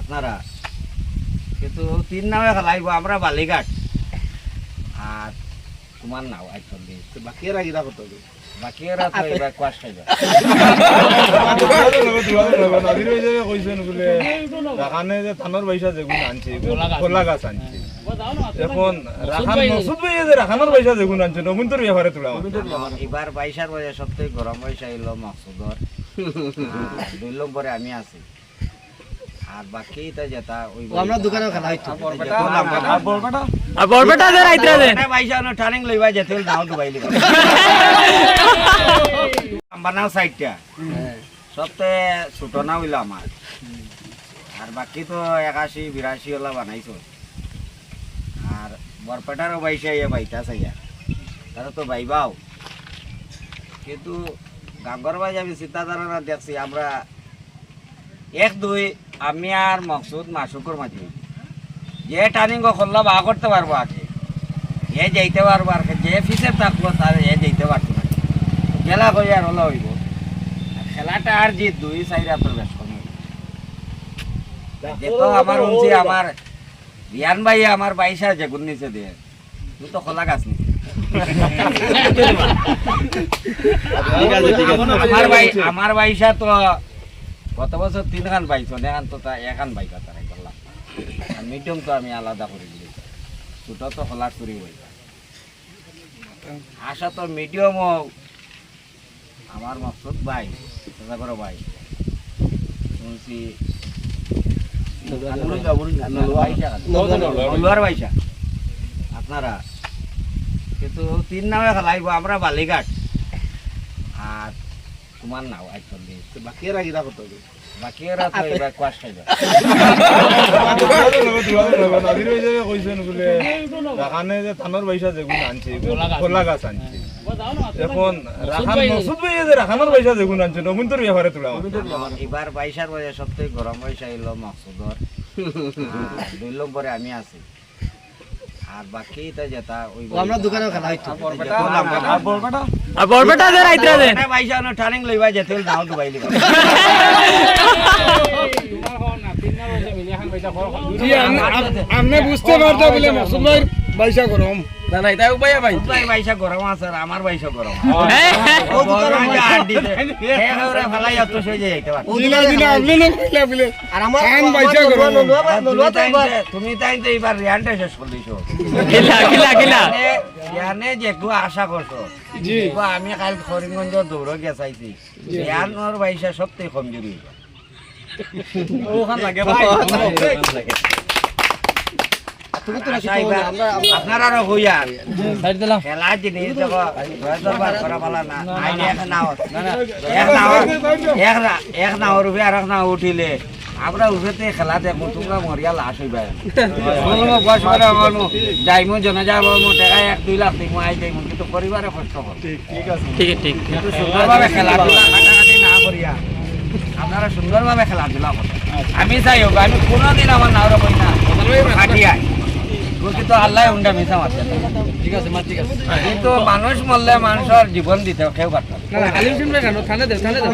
আপনারা। কিন্তু তিন নামে খেলাইব আমরা বালিঘাট। আর তোমার নাও আইচল্লিশ বাকি রাখি এরা তো পয়সা আনছে খোলা গাছ আনছে। এখন রাখান মসুদ ভাই যে রাখানোর পয়সা যেগুলো আনছে নবীন্তর ব্যাপারে তোলা এবার বাইশার বজে সবথেকে গরম পয়সা এলো মকসুদর। আর দুই নম্বরে আমি আছি। আর বাকি তো ওই আমরা দোকানে খেলা হইতো। আর টার্নিং লইবা যেতে সাইডটা ছোট না হইল আমার। আর বাকি তো একাশি বিরাশি ওলা বানাইছো। আর বরপেটারও বাইশে ইয়ে বাইতা সাইয়া তারা তো বাইবাও কিন্তু গাঙ্গর বাই আমি চিন্তা ধারণা দেখছি আমরা এক দুই আমি আর মকসুদ মাসুকর মাঝে যে টার্নিং করল বা করতে পারব আগে। এ যাইতে পারব আর যে ফিসে থাকব তার এ যাইতে পারতো না। খেলা কই আর হলো হইব? খেলাটা আর জিত দুই সাইড আপনার বেশ কম হইব। আমার উনছি আমার রিয়ান ভাই আমার বাইশা যেগুন নিচে দিয়ে তুই তো খোলা গাছ নিচে আমার ভাই আমার বাইশা তো গত বছর তিন খান পাইছো এখন তো তা এখান বাইকা তারাই করলাম আর মিডিয়াম তো আমি আলাদা করে দিই ছোট তো খোলা চুরি হই আশা তো মিডিয়াম আমার মকসুদ ভাই চেষ্টা করো ভাই শুনছি আপনারা? কিন্তু তিন নামে খেলাইব আমরা বালিঘাট। আর তোমার নাও আইচল্লিশ বাকি এরা কিরা করতে হবে। বাকি এরা তো এবার কোয়াশ নাদির যে রাখানে পয়সা যেগুলো আনছে খোলা গাছ। আনছে। এখন রাখান মসুদ ভাই যে রাখানোর পয়সা যেগুলো আনছে নবীন্তর ব্যাপারে তোলা এবার বাইশার বজে সবথেকে গরম পয়সা এলো মকসুদর আর দুই নম্বরে আমি আছি। আর বাকি তো যেটা ওই আমরা দোকানে খেলা হইতো আর বরবেটা যে রাইতরা যে বাইশা নো টার্নিং লইবা যেতে নাও ডুবাই লিবা আপনি বুঝতে পারতো বলে মসুদ ভাই পয়সা গরম না না এটা উপায় ভাই ভাই বাইশা গরম আছে আর আমার গরম হ্যাঁ। বা- নলুয়া তো এবার তুমি রিয়ানটা শেষ করে দিছো। রিয়ানে যে একটু আশা করছ আমি কাল করিমগঞ্জ দৌড় গিয়ে চাইছি রিয়ানোর বাইশা সবথেকে কমজোরি। তুমি আশা এবার আপনারা হইয়া সাইড দিলাম। খেলা জিনিস দেখো দরবার করা না। আইন এক নাও এক নাও এক না এক নাওর উপরে আর এক নাও উঠিলে। আমরা উঠেতে খেলা দেখো তোমরা মরিয়া লাশ হইবা। বলব বয়স করে বলব যাইমু টাকা এক দুই লাখ দিমু আই যাইমু। কিন্তু পরিবারে কষ্ট কর ঠিক আছে। ঠিক কিন্তু সুন্দরভাবে খেলাধুলা কাটাকাটি না করিয়া আপনারা সুন্দরভাবে খেলাধুলা করেন। আমি চাই হোক আমি কোনোদিন আমার নাওর বই না। আল্লাহ উন্ডা মিশা মারছে ঠিক আছে মা ঠিক আছে। কিন্তু মানুষ মরলে মানুষের জীবন দিতে কেউ পারত না। না না আলিম শুনবে কেন থানে দে থানে দে।